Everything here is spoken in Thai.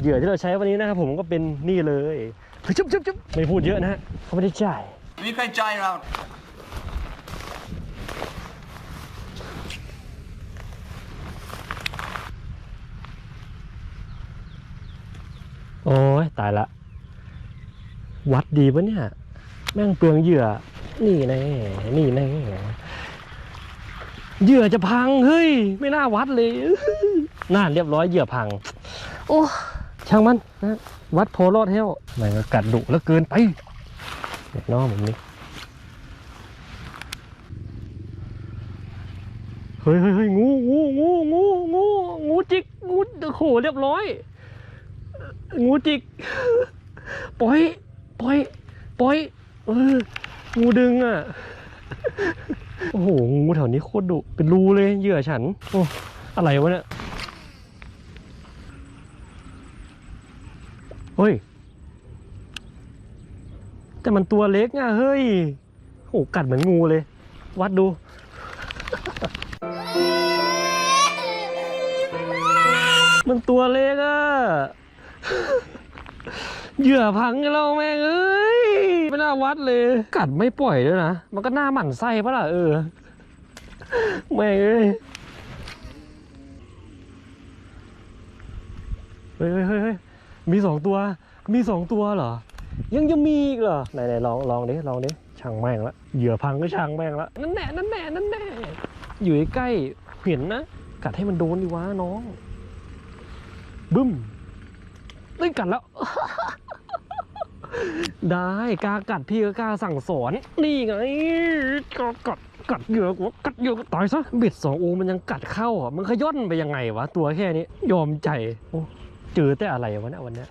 เหยื่อที่เราใช้วันนี้นะครับผมก็เป็นนี่เลยเฮ้ยจุ๊บจุ๊บจุ๊บไม่พูดเยอะนะฮะเขาไม่ได้จ่ายไม่มีใครจ่ายเราโอ้ยตายละ วัดดีปะเนี่ย แม่งเปลืองเหยื่อ นี่แน่นี่แน่เหยื่อจะพัง เฮ้ย ไม่น่าวัดเลย น่าเรียบร้อยเหยื่อพัง โอ้ ช่างมันนะวัดโพลอดเฮลมันก็กัดดุแล้วเกินไปเด็กน้องแบบนี้เฮ้ยเฮ้ยงูงูงูงูงูงูจิกงูโอ้โหเรียบร้อย งูจิกปล่อยปล่อยปล่อยเอองูดึงอะโอ้โหงูแถวนี้โคตรดุเป็นรูเลยเหยื่อฉันโอ้อะไรวะเนี่ย เฮ้ย แต่มันตัวเล็กอะ เฮ้ยโอ้กัดเหมือนงูเลย วัดดู มันตัวเล็กอะ เหยื่อพังเราแม่งเอ้ย ไม่น่าวัดเลย กัดไม่ปล่อยด้วยนะ มันก็หน้าหมั่นไส้ปะล่ะเออ แม่งเอ้ยเฮ้ยเฮ้ยเฮ้ยเฮ้ย มีสองตัว มีสองตัวเหรอ ยังจะมีอีกเหรอ ไหนไหนลองลองดิลองดิช่างแม่งละเหยื่อพังก็ช่างแม่งละนั่นแน่นั่นแน่นั่นแน่อยู่ใกล้เห็นนะกัดให้มันโดนดิวะน้องบึ้มเอ้กัดแล้ว ได้กล้ากัดพี่ก็กล้าสั่งสอนนี่ไงกัดกัดกัดเหยื่อกว่ากัดเหยื่อตายซะเบ็ดสองโอมันยังกัดเข้าอะมันขย่อนไปยังไงวะ ตัวแค่นี้ ยอมใจโอ้ เจอแต่อะไรวะเนี่ยวันเนี้ย